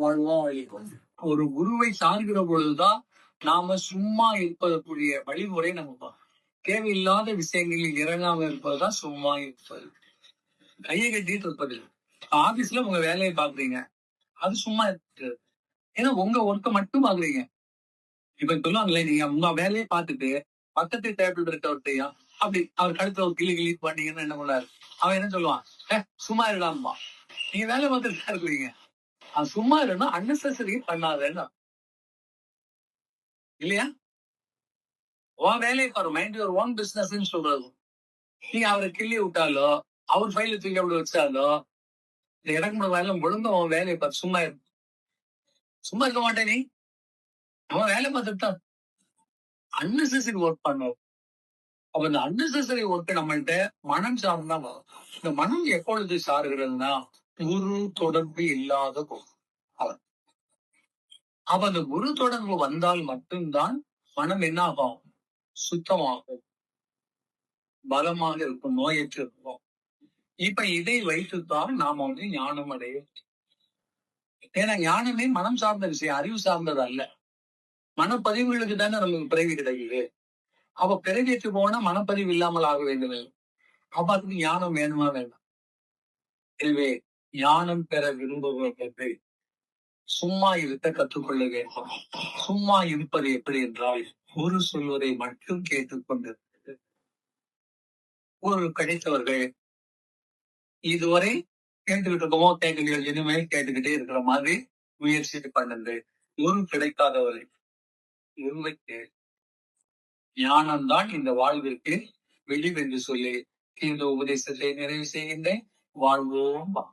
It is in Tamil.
வாழ்வோம் அழிவோம் ஒரு குருவை சார்கிற பொழுதுதான் நாம சும்மா இருப்பதற்குரிய வழிமுறை நம்ம தேவையில்லாத விஷயங்களில் இறங்காம இருப்பதுதான் சும்மா இருப்பது. கையை கட்டிட்டு இருப்பது ஆபீஸ்ல உங்க வேலையை பாக்குறீங்க. அது சும்மா இருக்கு. ஏன்னா உங்க ஒர்க்கை மட்டும் பாக்குறீங்க. இப்ப சொல்லுவாங்களே நீங்க உங்க வேலையை பார்த்துட்டு பக்கத்து டேபிள் இருக்கவர்கிட்டயா அப்படி அவர் கழுத்துல ஒரு கிளி கிளி பண்ணீங்கன்னு என்ன பண்ணாரு அவன் என்ன சொல்லுவான்? "ஏ, சும்மா இருடாமா நீங்க வேலை பார்த்துட்டு இருக்கிறீங்க. அவன் சும்மா இல்லைன்னா அன்னெசரி பண்ணாதேன்னா இல்லையா? உன் வேலையை பாரு மைண்ட் யுவர் ஓன் பிசினஸ் சொல்றது. நீ அவரை கிள்ளி விட்டாலோ அவர் ஃபைல தூக்கி அப்படி வச்சாலோ இந்த இறக்குமுறை வேலை ஒழுங்கா உன் வேலையை பாரு சும்மா இரு. சும்மா இருக்க மாட்டேன் நீ. அவன் வேலை பார்த்துட்டு தான். அன்னெசரி ஒர்க் பண்ணும் அப்ப இந்த அன்னெசரி ஒர்க் நம்மள்கிட்ட மனம் சார்ந்தான் வரும். இந்த மனம் எப்பொழுது சாருகிறதுனா குரு தொடர்பு இல்லாத போது அவன். அப்ப குரு தொடர்பு வந்தால் மட்டும்தான் மனம் என்ன ஆகும்? சுத்தமாகும். பலமாக இருக்கும் நோயற்று இருக்கும். இப்ப இதை வைத்துத்தான் நாம வந்து ஞானம் அடைய ஏன்னா ஞானமே மனம் சார்ந்த விஷயம் அறிவு சார்ந்தது அல்ல. மனப்பதிவுகளுக்கு தானே நமக்கு பிறவி கிடைக்குது. அவ பிறவிக்கு போனா மனப்பதிவு இல்லாமல் ஆக வேண்டும். அப்ப அதுக்கு ஞானம் வேணுமா வேண்டாம்? எனவே ஞானம் பெற விரும்புபவர்கள் சும்மா இருக்க கற்றுக்கொள்ள வேண்டும் சும்மா இருப்பது எப்படி என்றால் ஒரு சொல்வதை மட்டும் கேட்டுக்கொண்டிருக்கிறது ஒரு கிடைத்தவர்கள் இதுவரை கேட்டுக்கிட்டு இருக்கோமோ கேட்கலையோ இனிமேல் கேட்டுக்கிட்டே இருக்கிற மாதிரி முயற்சி பண்ணுங்க ஒரு கிடைக்காதவரை உண்மைக்கு ஞானம்தான் இந்த வாழ்விற்கு வெளிவென்று சொல்லி இந்த உபதேசத்தை நிறைவு செய்கின்றேன். வாழ்வோம். வா.